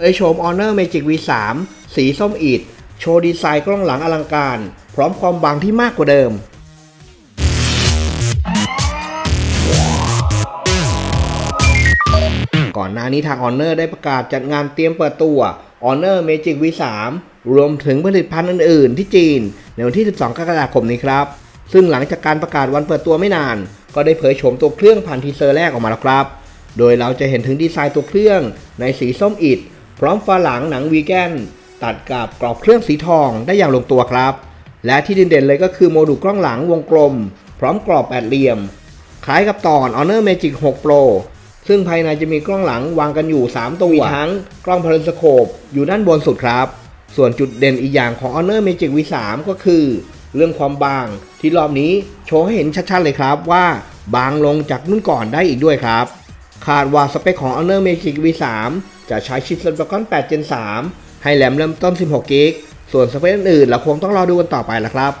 เผยโฉม Honor Magic V3 สีส้มอิดโชว์ดีไซน์กล้องหลังอลังการ พร้อมความบางที่มากกว่าเดิม ก่อนหน้านี้ทาง Honor ได้ประกาศจัดงานเตรียมเปิดตัว Honor Magic V3 รวมถึงผลิตภัณฑ์อื่น ๆ ที่จีน ในวันที่ 12 กรกฎาคมนี้ครับ ซึ่งหลังจากการประกาศวันเปิดตัวไม่นาน ก็ได้เผยโฉมตัวเครื่องผ่านทีเซอร์แรกออกมาแล้วครับ โดยเราจะเห็นถึงดีไซน์ตัวเครื่องในสีส้มอิฐ พร้อมฝาหลังหนังวีแกนตัดกับกรอบเครื่องสีทองได้อย่างลงตัวครับ และที่เด่นๆเลยก็คือโมดูลกล้องหลังวงกลม พร้อมกรอบแปดเหลี่ยม คล้ายกับตอน Honor Magic 6 Pro ซึ่งภายในจะมีกล้องหลังวางกันอยู่ 3 ตัวมีทั้งกล้องพาราสโคปอยู่ด้านบนสุดครับ ส่วนจุดเด่นอีกอย่างของ Honor Magic V3 ก็คือ เรื่องความบางที่รอบนี้โชว์ให้เห็นชัดๆเลยครับว่าบางลงจากรุ่นก่อนได้อีกด้วยครับ คาดว่าสเปคของ Honor Magic V3 จะใช้ชิป Snapdragon 8 Gen 3 ให้แรมเริ่มต้น 16 g b ส่วนสเปคอื่นๆเราคงต้องรอดูกันต่อไปละครับ